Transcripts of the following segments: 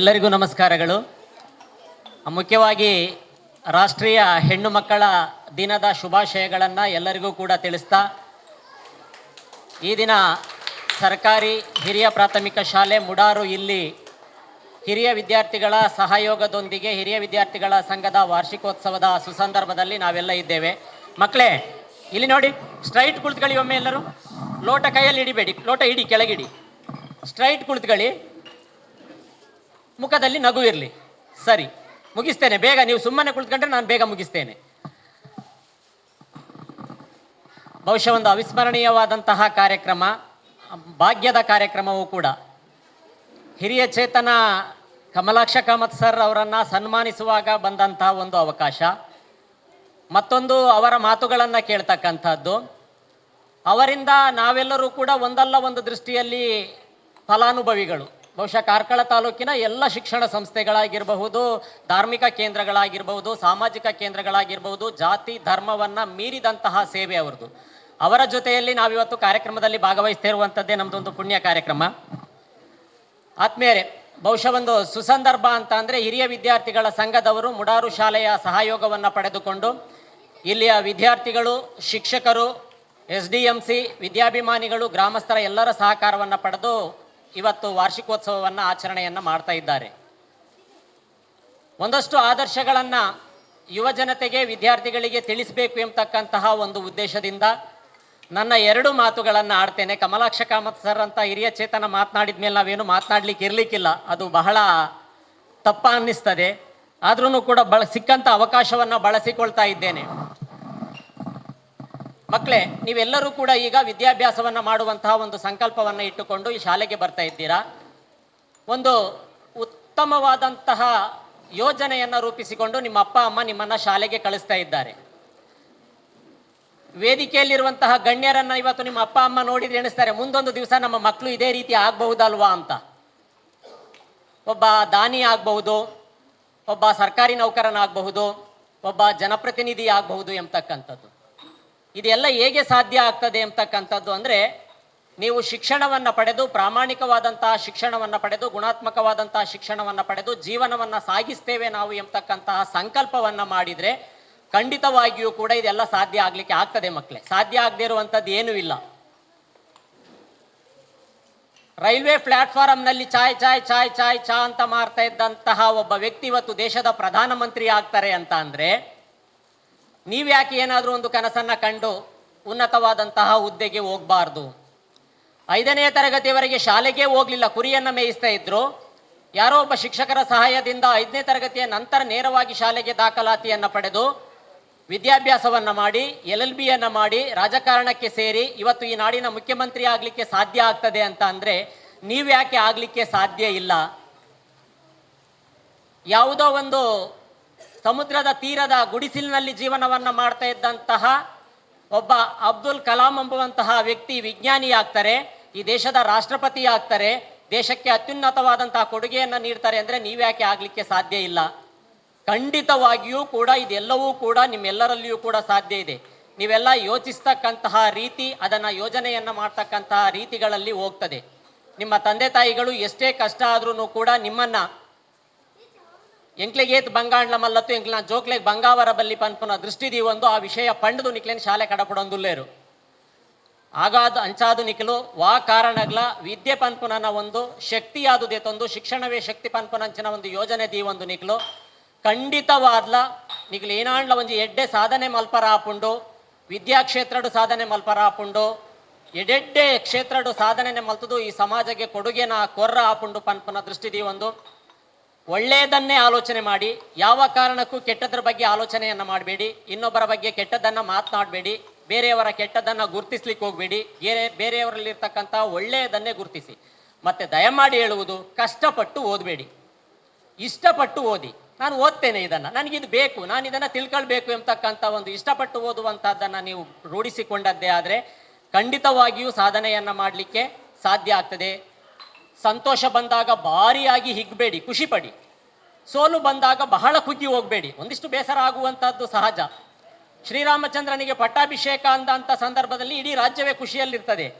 ಎಲ್ಲರಿಗೂ ನಮಸ್ಕಾರಗಳು. ಮುಖ್ಯವಾಗಿ ರಾಷ್ಟ್ರೀಯ ಹೆಣ್ಣು ಮಕ್ಕಳ ದಿನದ ಶುಭಾಶಯಗಳನ್ನು ಎಲ್ಲರಿಗೂ ಕೂಡ ತಿಳಿಸ್ತಾ, ಈ ದಿನ ಸರ್ಕಾರಿ ಹಿರಿಯ ಪ್ರಾಥಮಿಕ ಶಾಲೆ ಮುಡಾರು ಇಲ್ಲಿ ಹಿರಿಯ ವಿದ್ಯಾರ್ಥಿಗಳ ಸಹಯೋಗದೊಂದಿಗೆ, ಹಿರಿಯ ವಿದ್ಯಾರ್ಥಿಗಳ ಸಂಘದ ವಾರ್ಷಿಕೋತ್ಸವದ ಸುಸಂದರ್ಭದಲ್ಲಿ ನಾವೆಲ್ಲ ಇದ್ದೇವೆ. ಮಕ್ಕಳೇ, ಇಲ್ಲಿ ನೋಡಿ, ಸ್ಟ್ರೈಟ್ ಕುಳಿತುಗಳಿ ಒಮ್ಮೆ ಎಲ್ಲರೂ. ಲೋಟ ಕೈಯಲ್ಲಿ ಇಡಿಬೇಡಿ ಲೋಟ ಇಡಿ ಕೆಳಗಿಡಿ. ಸ್ಟ್ರೈಟ್ ಕುಳಿತುಕೊಳ್ಳಿ. ಮುಖದಲ್ಲಿ ನಗು ಇರಲಿ. ಸರಿ, ಮುಗಿಸ್ತೇನೆ. ಬೇಗ ನೀವು ಸುಮ್ಮನೆ ಕುಳಿತುಕೊಂಡ್ರೆ ನಾನು ಬೇಗ ಮುಗಿಸ್ತೇನೆ. ಬಹುಶಃ ಒಂದು ಅವಿಸ್ಮರಣೀಯವಾದಂತಹ ಕಾರ್ಯಕ್ರಮ, ಭಾಗ್ಯದ ಕಾರ್ಯಕ್ರಮವೂ ಕೂಡ. ಹಿರಿಯ ಚೇತನ ಕಮಲಾಕ್ಷ ಕಾಮತ್ ಸರ್ ಅವರನ್ನು ಸನ್ಮಾನಿಸುವಾಗ ಬಂದಂತಹ ಒಂದು ಅವಕಾಶ. ಮತ್ತೊಂದು ಅವರ ಮಾತುಗಳನ್ನು ಕೇಳ್ತಕ್ಕಂಥದ್ದು. ಅವರಿಂದ ನಾವೆಲ್ಲರೂ ಕೂಡ ಒಂದಲ್ಲ ಒಂದು ದೃಷ್ಟಿಯಲ್ಲಿ ಫಲಾನುಭವಿಗಳು. ಬಹುಶಃ ಕಾರ್ಕಳ ತಾಲೂಕಿನ ಎಲ್ಲ ಶಿಕ್ಷಣ ಸಂಸ್ಥೆಗಳಾಗಿರಬಹುದು, ಧಾರ್ಮಿಕ ಕೇಂದ್ರಗಳಾಗಿರಬಹುದು, ಸಾಮಾಜಿಕ ಕೇಂದ್ರಗಳಾಗಿರಬಹುದು, ಜಾತಿ ಧರ್ಮವನ್ನು ಮೀರಿದಂತಹ ಸೇವೆ ಅವರದು ಅವರ ಜೊತೆಯಲ್ಲಿ ನಾವಿವತ್ತು ಕಾರ್ಯಕ್ರಮದಲ್ಲಿ ಭಾಗವಹಿಸ್ತಾ ಇರುವಂಥದ್ದೇ ನಮ್ಮದೊಂದು ಪುಣ್ಯ ಕಾರ್ಯಕ್ರಮ. ಆತ್ಮೀಯರೇ, ಬಹುಶಃ ಒಂದು ಸುಸಂದರ್ಭ ಅಂತ ಅಂದರೆ ಹಿರಿಯ ವಿದ್ಯಾರ್ಥಿಗಳ ಸಂಘದವರು ಮುಡಾರು ಶಾಲೆಯ ಸಹಯೋಗವನ್ನು ಪಡೆದುಕೊಂಡು, ಇಲ್ಲಿಯ ವಿದ್ಯಾರ್ಥಿಗಳು, ಶಿಕ್ಷಕರು, ಎಸ್ ಡಿ ಎಂ ಸಿ, ವಿದ್ಯಾಭಿಮಾನಿಗಳು, ಗ್ರಾಮಸ್ಥರ ಎಲ್ಲರ ಸಹಕಾರವನ್ನು ಪಡೆದು ಇವತ್ತು ವಾರ್ಷಿಕೋತ್ಸವವನ್ನು ಆಚರಣೆಯನ್ನು ಮಾಡ್ತಾ ಇದ್ದಾರೆ. ಒಂದಷ್ಟು ಆದರ್ಶಗಳನ್ನು ಯುವ ಜನತೆಗೆ, ವಿದ್ಯಾರ್ಥಿಗಳಿಗೆ ತಿಳಿಸಬೇಕು ಎಂಬತಕ್ಕಂತಹ ಒಂದು ಉದ್ದೇಶದಿಂದ ನನ್ನ ಎರಡು ಮಾತುಗಳನ್ನು ಆಡ್ತೇನೆ. ಕಮಲಾಕ್ಷ ಕಾಮತ್ ಸರ್ ಅಂತ ಹಿರಿಯ ಚೇತನ ಮಾತನಾಡಿದ ಮೇಲೆ ನಾವೇನು ಮಾತನಾಡ್ಲಿಕ್ಕೆ ಇರಲಿಕ್ಕಿಲ್ಲ. ಅದು ಬಹಳ ತಪ್ಪ ಅನ್ನಿಸ್ತದೆ. ಆದ್ರೂ ಕೂಡ ಬಳ ಸಿಕ್ಕಂಥ ಅವಕಾಶವನ್ನು ಬಳಸಿಕೊಳ್ತಾ ಇದ್ದೇನೆ. ಮಕ್ಕಳೇ, ನೀವೆಲ್ಲರೂ ಕೂಡ ಈಗ ವಿದ್ಯಾಭ್ಯಾಸವನ್ನು ಮಾಡುವಂತಹ ಒಂದು ಸಂಕಲ್ಪವನ್ನು ಇಟ್ಟುಕೊಂಡು ಈ ಶಾಲೆಗೆ ಬರ್ತಾ ಇದ್ದೀರಾ? ಒಂದು ಉತ್ತಮವಾದಂತಹ ಯೋಜನೆಯನ್ನು ರೂಪಿಸಿಕೊಂಡು ನಿಮ್ಮ ಅಪ್ಪ, ಅಮ್ಮ ನಿಮ್ಮನ್ನು ಶಾಲೆಗೆ ಕಳಿಸ್ತಾ ಇದ್ದಾರೆ. ವೇದಿಕೆಯಲ್ಲಿರುವಂತಹ ಗಣ್ಯರನ್ನ ಇವತ್ತು ನಿಮ್ಮ ಅಪ್ಪ, ಅಮ್ಮ ನೋಡಿದ್ರೆ ಎಣಿಸ್ತಾರೆ, ಮುಂದೊಂದು ದಿವಸ ನಮ್ಮ ಮಕ್ಕಳು ಇದೇ ರೀತಿ ಆಗಬಹುದಲ್ವಾ ಅಂತ. ಒಬ್ಬ ದಾನಿ ಆಗಬಹುದು, ಒಬ್ಬ ಸರ್ಕಾರಿ ನೌಕರನಾಗಬಹುದು, ಒಬ್ಬ ಜನಪ್ರತಿನಿಧಿ ಆಗಬಹುದು ಎಂಬತಕ್ಕಂಥದ್ದು ಇದೆಲ್ಲ ಹೇಗೆ ಸಾಧ್ಯ ಆಗ್ತದೆ ಅಂತಕ್ಕಂಥದ್ದು ಅಂದರೆ, ನೀವು ಶಿಕ್ಷಣವನ್ನು ಪಡೆದು, ಪ್ರಾಮಾಣಿಕವಾದಂತಹ ಶಿಕ್ಷಣವನ್ನು ಪಡೆದು, ಗುಣಾತ್ಮಕವಾದಂತಹ ಶಿಕ್ಷಣವನ್ನು ಪಡೆದು, ಜೀವನವನ್ನು ಸಾಗಿಸ್ತೇವೆ ನಾವು ಎಂಬತಕ್ಕಂತಹ ಸಂಕಲ್ಪವನ್ನು ಮಾಡಿದರೆ, ಖಂಡಿತವಾಗಿಯೂ ಕೂಡ ಇದೆಲ್ಲ ಸಾಧ್ಯ ಆಗಲಿಕ್ಕೆ ಆಗ್ತದೆ ಮಕ್ಕಳೇ ಸಾಧ್ಯ ಆಗದೇ ಇರುವಂಥದ್ದು ಏನೂ ಇಲ್ಲ. ರೈಲ್ವೆ ಪ್ಲಾಟ್ಫಾರಂನಲ್ಲಿ ಚಾಯ್ ಚಾಯ್ ಚಾಯ್ ಚಾಯ್ ಚಾ ಅಂತ ಮಾರ್ತಾ ಇದ್ದಂತಹ ಒಬ್ಬ ವ್ಯಕ್ತಿ ಇವತ್ತು ದೇಶದ ಪ್ರಧಾನಮಂತ್ರಿ ಆಗ್ತಾರೆ ಅಂತ ಅಂದರೆ ನೀವ್ಯಾಕೆ ಏನಾದರೂ ಒಂದು ಕನಸನ್ನ ಕಂಡು ಉನ್ನತವಾದಂತಹ ಹುದ್ದೆಗೆ ಹೋಗಬಾರ್ದು. ಐದನೇ ತರಗತಿಯವರೆಗೆ ಶಾಲೆಗೆ ಹೋಗಲಿಲ್ಲ, ಕುರಿಯನ್ನು ಮೇಯಿಸ್ತಾ ಇದ್ರು. ಯಾರೋ ಒಬ್ಬ ಶಿಕ್ಷಕರ ಸಹಾಯದಿಂದ ಐದನೇ ತರಗತಿಯ ನಂತರ ನೇರವಾಗಿ ಶಾಲೆಗೆ ದಾಖಲಾತಿಯನ್ನು ಪಡೆದು ವಿದ್ಯಾಭ್ಯಾಸವನ್ನು ಮಾಡಿ, ಎಲ್ ಎಲ್ ಬಿಯನ್ನು ಮಾಡಿ ರಾಜಕಾರಣಕ್ಕೆ ಸೇರಿ ಇವತ್ತು ಈ ನಾಡಿನ ಮುಖ್ಯಮಂತ್ರಿ ಆಗಲಿಕ್ಕೆ ಸಾಧ್ಯ ಆಗ್ತದೆ ಅಂತ ಅಂದರೆ ನೀವ್ಯಾಕೆ ಆಗಲಿಕ್ಕೆ ಸಾಧ್ಯ ಇಲ್ಲ? ಯಾವುದೋ ಒಂದು ಸಮುದ್ರದ ತೀರದ ಗುಡಿಸಿಲಿನಲ್ಲಿ ಜೀವನವನ್ನು ಮಾಡ್ತಾ ಇದ್ದಂತಹ ಒಬ್ಬ ಅಬ್ದುಲ್ ಕಲಾಂ ಎಂಬುವಂತಹ ವ್ಯಕ್ತಿ ವಿಜ್ಞಾನಿ ಆಗ್ತಾರೆ ಈ ದೇಶದ ರಾಷ್ಟ್ರಪತಿ ಆಗ್ತಾರೆ ದೇಶಕ್ಕೆ ಅತ್ಯುನ್ನತವಾದಂತಹ ಕೊಡುಗೆಯನ್ನು ನೀಡ್ತಾರೆ ಅಂದರೆ ನೀವ್ಯಾಕೆ ಆಗಲಿಕ್ಕೆ ಸಾಧ್ಯ ಇಲ್ಲ? ಖಂಡಿತವಾಗಿಯೂ ಕೂಡ ಇದೆಲ್ಲವೂ ಕೂಡ ನಿಮ್ಮೆಲ್ಲರಲ್ಲಿಯೂ ಕೂಡ ಸಾಧ್ಯ ಇದೆ. ನೀವೆಲ್ಲ ಯೋಚಿಸ್ತಕ್ಕಂತಹ ರೀತಿ, ಅದನ್ನು ಯೋಜನೆಯನ್ನು ಮಾಡ್ತಕ್ಕಂತಹ ರೀತಿಗಳಲ್ಲಿ ಹೋಗ್ತದೆ. ನಿಮ್ಮ ತಂದೆ ತಾಯಿಗಳು ಎಷ್ಟೇ ಕಷ್ಟ ಆದ್ರೂ ಕೂಡ ನಿಮ್ಮನ್ನು ಎಂಕ್ಲೆಗೇತ್ ಬಂಗಾಂಡ್ಲ ಮಲ್ಲತ್ತು ಎಂಕ್ಲ ಜೋಕ್ಲೆಗ್ ಬಂಗಾವರ ಬಲ್ಲಿ ಪನ್ಪುನ ದೃಷ್ಟಿ ಒಂದು ಆ ವಿಷಯ ಪಂಡದು ನಿಕ್ಲೇನ್ ಶಾಲೆ ಕಡಪಡೊಂದುಲ್ಲೇರು. ಆಗಾದ ಅಂಚಾದು ನಿಖಲು ವಾ ಕಾರಣಗ್ಲ ವಿದ್ಯೆ ಪನ್ಪುನನ ಒಂದು ಶಕ್ತಿಯಾದು ತಂದು, ಶಿಕ್ಷಣವೇ ಶಕ್ತಿ ಪನ್ಪುನಂಚಿನ ಒಂದು ಯೋಜನೆ ದೀವೊಂದು ನಿಕ್ಲು. ಖಂಡಿತವಾದ್ಲ ನಿಕ್ಲು ಏನಾಂಡ್ಲ ಒಂಜಿ ಎಡ್ಡೆ ಸಾಧನೆ ಮಲ್ಪರ ಆಪುಂಡು ವಿದ್ಯಾಕ್ಷೇತ್ರಡು ಸಾಧನೆ ಮಲ್ಪರ ಆಪುಂಡು ಎಡೆಡ್ಡೆ ಕ್ಷೇತ್ರಡು ಸಾಧನೆ ಮಲ್ತದು ಈ ಸಮಾಜಕ್ಕೆ ಕೊಡುಗೆನ ಕೊರ್ರ ಆಪುಂಡು ಪನ್ಪುನ ದೃಷ್ಟಿ ಒಂದು. ಒಳ್ಳೆಯದನ್ನೇ ಆಲೋಚನೆ ಮಾಡಿ, ಯಾವ ಕಾರಣಕ್ಕೂ ಕೆಟ್ಟದ್ರ ಬಗ್ಗೆ ಆಲೋಚನೆಯನ್ನು ಮಾಡಬೇಡಿ, ಇನ್ನೊಬ್ಬರ ಬಗ್ಗೆ ಕೆಟ್ಟದ್ದನ್ನು ಮಾತನಾಡಬೇಡಿ, ಬೇರೆಯವರ ಕೆಟ್ಟದ್ದನ್ನು ಗುರುತಿಸ್ಲಿಕ್ಕೆ ಹೋಗಬೇಡಿ, ಬೇರೆ, ಬೇರೆಯವರಲ್ಲಿರ್ತಕ್ಕಂಥ ಒಳ್ಳೆಯದನ್ನೇ ಗುರುತಿಸಿ. ಮತ್ತು ದಯಮಾಡಿ ಹೇಳುವುದು, ಕಷ್ಟಪಟ್ಟು ಓದಬೇಡಿ. ಇಷ್ಟಪಟ್ಟು ಓದಿ. ನಾನು ಓದ್ತೇನೆ ಇದನ್ನು. ನನಗಿದು ಬೇಕು. ನಾನು ಇದನ್ನು ತಿಳ್ಕೊಳ್ಬೇಕು ಎಂಬತಕ್ಕಂಥ ಒಂದು ಇಷ್ಟಪಟ್ಟು ಓದುವಂಥದ್ದನ್ನು ನೀವು ರೂಢಿಸಿಕೊಂಡದ್ದೇ ಆದರೆ ಖಂಡಿತವಾಗಿಯೂ ಸಾಧನೆಯನ್ನು ಮಾಡಲಿಕ್ಕೆ ಸಾಧ್ಯ ಆಗ್ತದೆ. ಸಂತೋಷ ಬಂದಾಗ ಭಾರಿಯಾಗಿ ಹಿಗ್ಬೇಡಿ ಖುಷಿ ಪಡಿ ಸೋಲು ಬಂದಾಗ ಬಹಳ ಕುಗ್ಗಿ ಹೋಗಬೇಡಿ. ಒಂದಿಷ್ಟು ಬೇಸರ ಆಗುವಂಥದ್ದು ಸಹಜ. ಶ್ರೀರಾಮಚಂದ್ರನಿಗೆ ಪಟ್ಟಾಭಿಷೇಕ ಅಂದಂಥ ಸಂದರ್ಭದಲ್ಲಿ ಇಡೀ ರಾಜ್ಯವೇ ಖುಷಿಯಲ್ಲಿರ್ತದೆ.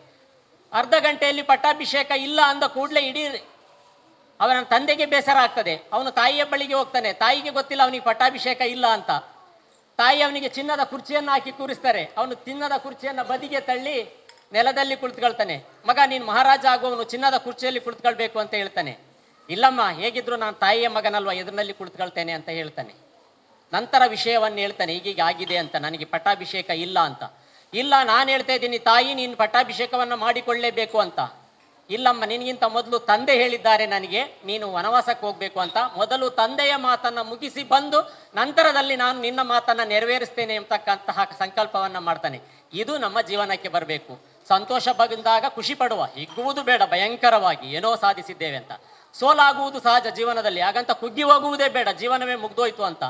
ಅರ್ಧ ಗಂಟೆಯಲ್ಲಿ ಪಟ್ಟಾಭಿಷೇಕ ಇಲ್ಲ ಅಂದ ಕೂಡಲೇ ಇಡೀ ಅವನ ತಂದೆಗೆ ಬೇಸರ ಆಗ್ತದೆ. ಅವನು ತಾಯಿಯ ಬಳಿಗೆ ಹೋಗ್ತಾನೆ. ತಾಯಿಗೆ ಗೊತ್ತಿಲ್ಲ ಅವನಿಗೆ ಪಟ್ಟಾಭಿಷೇಕ ಇಲ್ಲ ಅಂತ. ತಾಯಿ ಅವನಿಗೆ ಚಿನ್ನದ ಕುರ್ಚಿಯನ್ನು ಹಾಕಿ ಕೂರಿಸ್ತಾರೆ. ಅವನು ಚಿನ್ನದ ಕುರ್ಚಿಯನ್ನು ಬದಿಗೆ ತಳ್ಳಿ ನೆಲದಲ್ಲಿ ಕುಳಿತುಕೊಳ್ತಾನೆ. ಮಗ, ನೀನು ಮಹಾರಾಜ ಆಗುವವನು ಚಿನ್ನದ ಕುರ್ಚಿಯಲ್ಲಿ ಕುಳಿತುಕೊಳ್ಬೇಕು ಅಂತ ಹೇಳ್ತಾನೆ. ಇಲ್ಲಮ್ಮ, ಹೇಗಿದ್ರು ನಾನು ತಾಯಿಯ ಮಗನಲ್ವ, ಎದುರಿನಲ್ಲಿ ಕುಳಿತುಕೊಳ್ತೇನೆ ಅಂತ ಹೇಳ್ತಾನೆ. ನಂತರ ವಿಷಯವನ್ನು ಹೇಳ್ತಾನೆ, ಈಗೀಗ ಆಗಿದೆ ಅಂತ, ನನಗೆ ಪಟ್ಟಾಭಿಷೇಕ ಇಲ್ಲ ಅಂತ. ಇಲ್ಲ, ನಾನು ಹೇಳ್ತಾ ಇದ್ದೀನಿ, ತಾಯಿ, ನೀನು ಪಟ್ಟಾಭಿಷೇಕವನ್ನು ಮಾಡಿಕೊಳ್ಳೇಬೇಕು ಅಂತ. ಇಲ್ಲಮ್ಮ, ನಿನಗಿಂತ ಮೊದಲು ತಂದೆ ಹೇಳಿದ್ದಾರೆ ನನಗೆ, ನೀನು ವನವಾಸಕ್ಕೆ ಹೋಗ್ಬೇಕು ಅಂತ. ಮೊದಲು ತಂದೆಯ ಮಾತನ್ನ ಮುಗಿಸಿ ಬಂದು, ನಂತರದಲ್ಲಿ ನಾನು ನಿನ್ನ ಮಾತನ್ನ ನೆರವೇರಿಸ್ತೇನೆ ಎಂಬತಕ್ಕಂತಹ ಸಂಕಲ್ಪವನ್ನ ಮಾಡ್ತಾನೆ. ಇದು ನಮ್ಮ ಜೀವನಕ್ಕೆ ಬರಬೇಕು. ಸಂತೋಷ ಬಂದಾಗ ಖುಷಿ ಪಡುವ, ಹಿಗ್ಗುವುದು ಬೇಡ, ಭಯಂಕರವಾಗಿ ಏನೋ ಸಾಧಿಸಿದ್ದೇವೆ ಅಂತ. ಸೋಲಾಗುವುದು ಸಹಜ ಜೀವನದಲ್ಲಿ, ಹಾಗಂತ ಕುಗ್ಗಿ ಹೋಗುವುದೇ ಬೇಡ, ಜೀವನವೇ ಮುಗ್ದೋಯ್ತು ಅಂತ.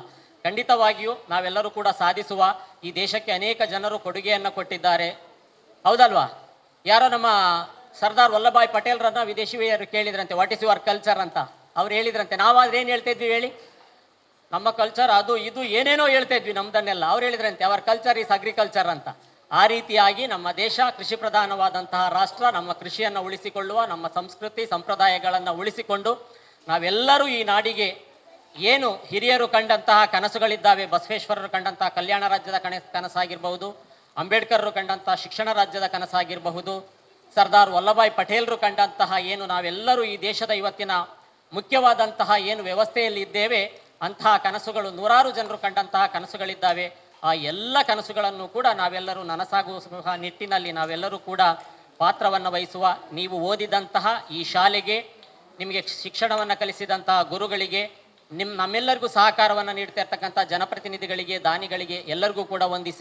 ಖಂಡಿತವಾಗಿಯೂ ನಾವೆಲ್ಲರೂ ಕೂಡ ಸಾಧಿಸುವ ಈ ದೇಶಕ್ಕೆ ಅನೇಕ ಜನರು ಕೊಡುಗೆಯನ್ನು ಕೊಟ್ಟಿದ್ದಾರೆ. ಹೌದಲ್ವಾ? ಯಾರೋ ನಮ್ಮ ಸರ್ದಾರ್ ವಲ್ಲಭಾಯ್ ಪಟೇಲ್ರನ್ನ ವಿದೇಶಿಯರು ಕೇಳಿದ್ರಂತೆ ವಾಟ್ ಇಸ್ ಯುವರ್ ಕಲ್ಚರ್ ಅಂತ. ಅವ್ರು ಹೇಳಿದ್ರಂತೆ, ನಾವಾದ್ರೆ ಏನು ಹೇಳ್ತಾ ಇದ್ವಿ ಹೇಳಿ? ನಮ್ಮ ಕಲ್ಚರ್ ಅದು, ಇದು ಏನೇನೋ ಹೇಳ್ತಾ ಇದ್ವಿ ನಮ್ದನ್ನೆಲ್ಲ. ಅವ್ರು ಹೇಳಿದ್ರಂತೆ ಅವರ್ ಕಲ್ಚರ್ ಈಸ್ ಅಗ್ರಿಕಲ್ಚರ್ ಅಂತ. ಆ ರೀತಿಯಾಗಿ ನಮ್ಮ ದೇಶ ಕೃಷಿ ಪ್ರಧಾನವಾದಂತಹ ರಾಷ್ಟ್ರ ನಮ್ಮ ಕೃಷಿಯನ್ನು ಉಳಿಸಿಕೊಳ್ಳುವ, ನಮ್ಮ ಸಂಸ್ಕೃತಿ ಸಂಪ್ರದಾಯಗಳನ್ನು ಉಳಿಸಿಕೊಂಡು ನಾವೆಲ್ಲರೂ ಈ ನಾಡಿಗೆ ಏನು ಹಿರಿಯರು ಕಂಡಂತಹ ಕನಸುಗಳಿದ್ದಾವೆ, ಬಸವೇಶ್ವರರು ಕಂಡಂತಹ ಕಲ್ಯಾಣ ರಾಜ್ಯದ ಕನ ಕನಸಾಗಿರಬಹುದು, ಅಂಬೇಡ್ಕರ್ರು ಕಂಡಂತಹ ಶಿಕ್ಷಣ ರಾಜ್ಯದ ಕನಸಾಗಿರಬಹುದು, ಸರ್ದಾರ್ ವಲ್ಲಭಾಯ್ ಪಟೇಲ್ರು ಕಂಡಂತಹ ಏನು ನಾವೆಲ್ಲರೂ ಈ ದೇಶದ ಇವತ್ತಿನ ಮುಖ್ಯವಾದಂತಹ ಏನು ವ್ಯವಸ್ಥೆಯಲ್ಲಿ ಇದ್ದೇವೆ, ಅಂತಹ ಕನಸುಗಳು ನೂರಾರು ಜನರು ಕಂಡಂತಹ ಕನಸುಗಳಿದ್ದಾವೆ. ಆ ಎಲ್ಲ ಕನಸುಗಳನ್ನು ಕೂಡ ನಾವೆಲ್ಲರೂ ನನಸಾಗುವ ನಿಟ್ಟಿನಲ್ಲಿ ನಾವೆಲ್ಲರೂ ಕೂಡ ಪಾತ್ರವನ್ನು ವಹಿಸುವ, ನೀವು ಓದಿದಂತಹ ಈ ಶಾಲೆಗೆ, ನಿಮಗೆ ಶಿಕ್ಷಣವನ್ನು ಕಲಿಸಿದಂತಹ ಗುರುಗಳಿಗೆ ನಿಮ್ಮ ನಮ್ಮೆಲ್ಲರಿಗೂ ಸಹಕಾರವನ್ನು ನೀಡ್ತಾ ಇರ್ತಕ್ಕಂಥ ಜನಪ್ರತಿನಿಧಿಗಳಿಗೆ, ದಾನಿಗಳಿಗೆ ಎಲ್ಲರಿಗೂ ಕೂಡ ವಂದಿಸಿ.